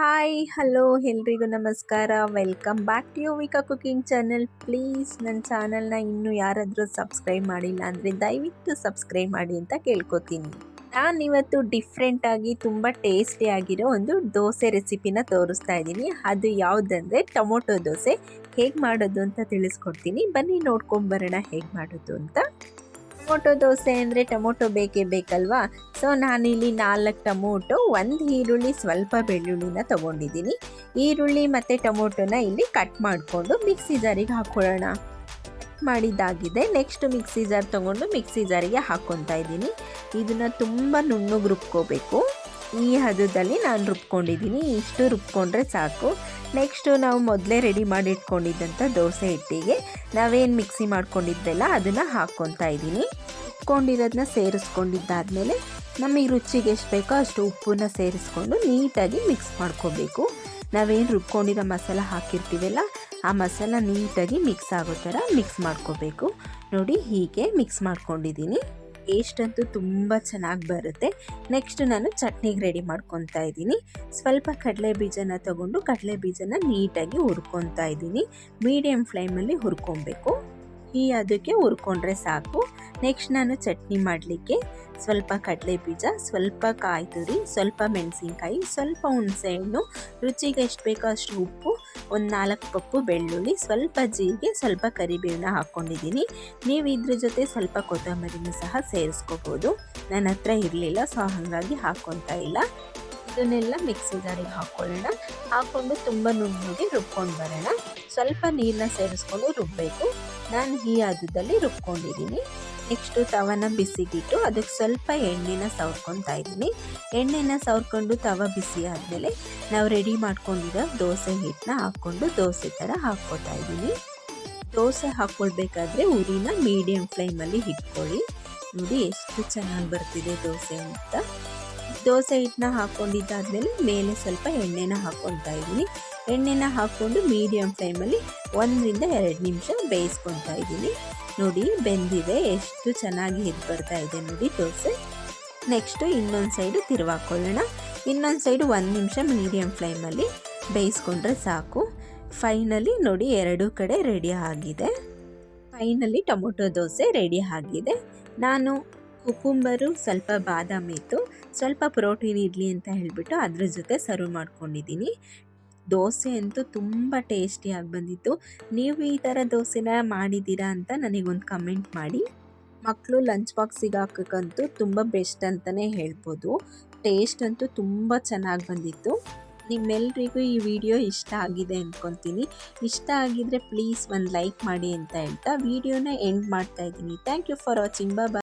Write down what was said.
Hi hello ಎಲ್ರಿಗೂ ನಮಸ್ಕಾರ. Welcome back to Yovika cooking channel please ನನ್ನ ಚಾನಲ್ನ ಇನ್ನೂ ಯಾರಾದರೂ ಸಬ್ಸ್ಕ್ರೈಬ್ ಮಾಡಿಲ್ಲ ಅಂದರೆ ದಯವಿಟ್ಟು ಸಬ್ಸ್ಕ್ರೈಬ್ ಮಾಡಿ ಅಂತ ಕೇಳ್ಕೊತೀನಿ. ನಾನಿವತ್ತು ಡಿಫ್ರೆಂಟಾಗಿ ತುಂಬ ಟೇಸ್ಟಿಯಾಗಿರೋ ಒಂದು ದೋಸೆ ರೆಸಿಪಿನ ತೋರಿಸ್ತಾ ಇದ್ದೀನಿ. ಅದು ಯಾವುದಂದರೆ ಟೊಮೊಟೊ ದೋಸೆ. ಹೇಗೆ ಮಾಡೋದು ಅಂತ ತಿಳಿಸ್ಕೊಡ್ತೀನಿ. ಬನ್ನಿ ನೋಡ್ಕೊಂಬರೋಣ ಹೇಗೆ ಮಾಡೋದು ಅಂತ. ಟೊಮೊಟೊ ದೋಸೆ ಅಂದರೆ ಟೊಮೊಟೊ ಬೇಕೇ ಬೇಕಲ್ವಾ? ಸೊ ನಾನಿಲ್ಲಿ ನಾಲ್ಕು ಟೊಮೊಟೊ, ಒಂದು ಈರುಳ್ಳಿ, ಸ್ವಲ್ಪ ಬೆಳ್ಳುಳ್ಳಿನ ತೊಗೊಂಡಿದ್ದೀನಿ. ಈರುಳ್ಳಿ ಮತ್ತು ಟೊಮೊಟೊನ ಇಲ್ಲಿ ಕಟ್ ಮಾಡಿಕೊಂಡು ಮಿಕ್ಸಿ ಜಾರಿಗೆ ಹಾಕ್ಕೊಳ್ಳೋಣ ಮಾಡಿದ್ದಾಗಿದೆ. ನೆಕ್ಸ್ಟ್ ಮಿಕ್ಸಿ ಜಾರ್ ತೊಗೊಂಡು ಮಿಕ್ಸಿ ಜಾರಿಗೆ ಹಾಕ್ಕೊತಾ ಇದ್ದೀನಿ. ಇದನ್ನು ತುಂಬ ನುಣ್ಣಗೆ ರುಬ್ಕೋಬೇಕು. ಈ ಹದದಲ್ಲಿ ನಾನು ರುಬ್ಕೊಂಡಿದ್ದೀನಿ. ಇಷ್ಟು ರುಬ್ಕೊಂಡ್ರೆ ಸಾಕು. ನೆಕ್ಸ್ಟು ನಾವು ಮೊದಲೇ ರೆಡಿ ಮಾಡಿ ಇಟ್ಕೊಂಡಿದ್ದಂಥ ದೋಸೆ ಹಿಟ್ಟಿಗೆ ನಾವೇನು ಮಿಕ್ಸಿ ಮಾಡ್ಕೊಂಡಿದ್ದೆಲ್ಲ ಅದನ್ನು ಹಾಕ್ಕೊತಾ ಇದ್ದೀನಿ. ರುಬ್ಕೊಂಡಿರೋದನ್ನ ಸೇರಿಸ್ಕೊಂಡಿದ್ದಾದಮೇಲೆ ನಮಗೆ ರುಚಿಗೆ ಎಷ್ಟು ಬೇಕೋ ಅಷ್ಟು ಉಪ್ಪನ್ನ ಸೇರಿಸ್ಕೊಂಡು ನೀಟಾಗಿ ಮಿಕ್ಸ್ ಮಾಡ್ಕೋಬೇಕು. ನಾವೇನು ರುಬ್ಕೊಂಡಿರೋ ಮಸಾಲ ಹಾಕಿರ್ತೀವಲ್ಲ, ಆ ಮಸಾಲ ನೀಟಾಗಿ ಮಿಕ್ಸ್ ಆಗೋ ಥರ ಮಿಕ್ಸ್ ಮಾಡ್ಕೋಬೇಕು. ನೋಡಿ ಹೀಗೆ ಮಿಕ್ಸ್ ಮಾಡ್ಕೊಂಡಿದ್ದೀನಿ. ಟೇಸ್ಟ್ ಅಂತೂ ತುಂಬ ಚೆನ್ನಾಗಿ ಬರುತ್ತೆ. ನೆಕ್ಸ್ಟ್ ನಾನು ಚಟ್ನಿಗೆ ರೆಡಿ ಮಾಡ್ಕೊತಾ ಇದ್ದೀನಿ. ಸ್ವಲ್ಪ ಕಡಲೆ ಬೀಜನ ತಗೊಂಡು ಕಡಲೆ ಬೀಜನ ನೀಟಾಗಿ ಹುರ್ಕೊತಾ ಇದ್ದೀನಿ. ಮೀಡಿಯಮ್ ಫ್ಲೇಮಲ್ಲಿ ಹುರ್ಕೊಬೇಕು. ಈ ಅದಕ್ಕೆ ಹುರ್ಕೊಂಡ್ರೆ ಸಾಕು. ನೆಕ್ಸ್ಟ್ ನಾನು ಚಟ್ನಿ ಮಾಡಲಿಕ್ಕೆ ಸ್ವಲ್ಪ ಕಡಲೆ ಬೀಜ, ಸ್ವಲ್ಪ ಕಾಯಿ ತುರಿ ಸ್ವಲ್ಪ ಮೆಣಸಿನ್ಕಾಯಿ, ಸ್ವಲ್ಪ ಹುಣಸೆಹಣ್ಣು ರುಚಿಗೆ ಎಷ್ಟು ಬೇಕೋ ಅಷ್ಟು ಉಪ್ಪು, ಒಂದು ನಾಲ್ಕು ಕಪ್ಪು ಬೆಳ್ಳುಳ್ಳಿ, ಸ್ವಲ್ಪ ಜೀರಿಗೆ, ಸ್ವಲ್ಪ ಕರಿಬೇವನ್ನ ಹಾಕ್ಕೊಂಡಿದ್ದೀನಿ ನೀವು ಇದ್ರ ಜೊತೆ ಸ್ವಲ್ಪ ಕೊತ್ತಂಬರಿನೂ ಸಹ ಸೇರಿಸ್ಕೋಬೋದು. ನನ್ನ ಹತ್ರ ಇರಲಿಲ್ಲ, ಸೊ ಹಾಗಾಗಿ ಹಾಕ್ಕೊತಾ ಇಲ್ಲ. ಇದನ್ನೆಲ್ಲ ಮಿಕ್ಸಿ ಜಾರಿಗೆ ಹಾಕ್ಕೊಳ್ಳೋಣ ಹಾಕ್ಕೊಂಡು ತುಂಬ ನುಣ್ಣಗೆ ರುಬ್ಕೊಂಡು ಬರೋಣ. ಸ್ವಲ್ಪ ನೀರನ್ನ ಸೇರಿಸ್ಕೊಂಡು ರುಬ್ಬಬೇಕು ನಾನು ಈ ಆದದಲ್ಲಿ ರುಬ್ಕೊಂಡಿದ್ದೀನಿ ನೆಕ್ಸ್ಟು ತವನ ಬಿಸಿಗಿಟ್ಟು, ಅದಕ್ಕೆ ಸ್ವಲ್ಪ ಎಣ್ಣೆನ ಸವರ್ಕೊತಾ ಇದ್ದೀನಿ. ಎಣ್ಣೆನ ಸವರ್ಕೊಂಡು ತವ ಬಿಸಿ ಆದಮೇಲೆ ನಾವು ರೆಡಿ ಮಾಡ್ಕೊಂಡಿರೋ ದೋಸೆ ಹಿಟ್ಟನ್ನ ಹಾಕ್ಕೊಂಡು ದೋಸೆ ಥರ ಹಾಕ್ಕೋತಾ ಇದ್ದೀನಿ. ದೋಸೆ ಹಾಕ್ಕೊಳ್ಬೇಕಾದ್ರೆ ಉರಿನ ಮೀಡಿಯಂ ಫ್ಲೇಮಲ್ಲಿ ಇಟ್ಕೊಳ್ಳಿ ನೋಡಿ ಎಷ್ಟು ಚೆನ್ನಾಗಿ ಬರ್ತಿದೆ ದೋಸೆ ಅಂತ. ದೋಸೆ ಹಿಟ್ಟನ್ನ ಹಾಕ್ಕೊಂಡಿದ್ದಾದ್ಮೇಲೆ ಮೇಲೆ ಸ್ವಲ್ಪ ಎಣ್ಣೆನ ಹಾಕ್ಕೊತಾ ಇದ್ದೀನಿ. ಎಣ್ಣೆನ ಹಾಕ್ಕೊಂಡು ಮೀಡಿಯಮ್ ಫ್ಲೇಮಲ್ಲಿ ಒಂದರಿಂದ ಎರಡು ನಿಮಿಷ ಬೇಯಿಸ್ಕೊತಾ ಇದ್ದೀನಿ. ನೋಡಿ, ಬೆಂದಿದೆ. ಎಷ್ಟು ಚೆನ್ನಾಗಿ ಎದ್ದು ಬರ್ತಾ ಇದೆ ನೋಡಿ ದೋಸೆ. ನೆಕ್ಸ್ಟು ಇನ್ನೊಂದು ಸೈಡು ತಿರುವಾಕೊಳ್ಳೋಣ ಇನ್ನೊಂದು ಸೈಡು ಒಂದು ನಿಮಿಷ ಮೀಡಿಯಮ್ ಫ್ಲೇಮಲ್ಲಿ ಬೇಯಿಸ್ಕೊಂಡ್ರೆ ಸಾಕು. ಫೈನಲಿ ನೋಡಿ, ಎರಡು ಕಡೆ ರೆಡಿ ಆಗಿದೆ. ಫೈನಲಿ ಟೊಮೊಟೊ ದೋಸೆ ರೆಡಿ ಆಗಿದೆ. ನಾನು ಕುಕುಂಬರು ಸ್ವಲ್ಪ ಬಾದಾಮಿ ಇತ್ತು. ಸ್ವಲ್ಪ ಪ್ರೋಟೀನ್ ಇರಲಿ ಅಂತ ಹೇಳಿಬಿಟ್ಟು ಅದ್ರ ಜೊತೆ ಸರ್ವ್ ಮಾಡ್ಕೊಂಡಿದ್ದೀನಿ. ದೋಸೆ ಅಂತೂ ತುಂಬ ಟೇಸ್ಟಿಯಾಗಿ ಬಂದಿತ್ತು. ನೀವು ಈ ಥರ ದೋಸೆನ ಮಾಡಿದ್ದೀರಾ ಅಂತ ನನಗೊಂದು ಕಮೆಂಟ್ ಮಾಡಿ. ಮಕ್ಕಳು ಲಂಚ್ ಬಾಕ್ಸಿಗೆ ಹಾಕೋಕ್ಕಂತೂ ತುಂಬ ಬೆಸ್ಟ್ ಅಂತಲೇ ಹೇಳ್ಬೋದು. ಟೇಸ್ಟ್ ಅಂತೂ ತುಂಬ ಚೆನ್ನಾಗಿ ಬಂದಿತ್ತು. ನಿಮ್ಮೆಲ್ಲರಿಗೂ ಈ ವಿಡಿಯೋ ಇಷ್ಟ ಆಗಿದೆ ಅಂದ್ಕೊತೀನಿ ಇಷ್ಟ ಆಗಿದ್ರೆ ಪ್ಲೀಸ್ ಒಂದು ಲೈಕ್ ಮಾಡಿ ಅಂತ ಹೇಳ್ತಾ ವಿಡಿಯೋನ ಎಂಡ್ ಮಾಡ್ತಾ ಇದ್ದೀನಿ. Thank you for watching.